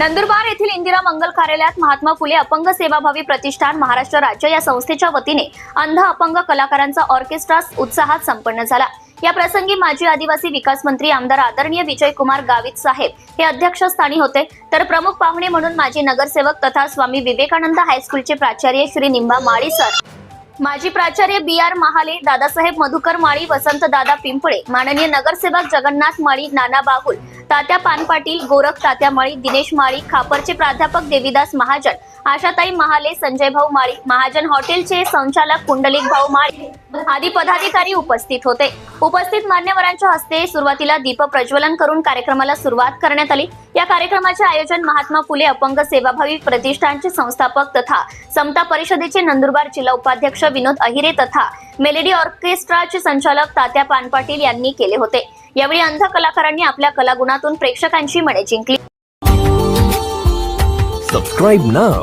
नंदुरबार येथील इंदिरा मंगल कार्यालयात महात्मा फुले अपंग सेवाभावी प्रतिष्ठान महाराष्ट्र राज्य या संस्थेच्या वतीने अंध अपंग कलाकारांचा ऑर्केस्ट्रा उत्साहात संपन्न झाला. या प्रसंगी माजी आदिवासी विकास मंत्री आमदार आदरणीय विजय कुमार गावित साहेब हे अध्यक्षस्थानी होते. तर प्रमुख पाहुणे म्हणून माजी नगरसेवक तथा स्वामी विवेकानंद हायस्कूलचे प्राचार्य श्री निंबा माळी सर. माजी प्राचार्य बी आर महाले दादासाहेब मधुकर माळी वसंत दादा पिंपळे माननीय नगरसेवक जगन्नाथ माळी नाना बाहुल तात्या पानपाटील गोरख तात्या माळी दिनेश माळी खापरचे प्राध्यापक देवीदास महाजन आशाताई महाले संजय भाऊ माळी महाजन हॉटेलचे संचालक कुंडलिक भाऊ माळी आदी पदाधिकारी उपस्थित होते. उपस्थित मान्यवरांच्या हस्ते सुरुवातीला दीप प्रज्वलन करून कार्यक्रमाला सुरुवात करण्यात आली. या कार्यक्रमाचे आयोजन महात्मा फुले अपंग सेवाभावी प्रतिष्ठानचे संस्थापक तथा समता परिषदेचे नंदुरबार जिल्हा उपाध्यक्ष विनोद अहिरे तथा मेलेडी ऑर्केस्ट्राचे संचालक तात्या पानपाटील यांनी केले होते. यावेळी अंध कलाकारांनी आपल्या कलागुणातून प्रेक्षकांची मने जिंकली. Subscribe now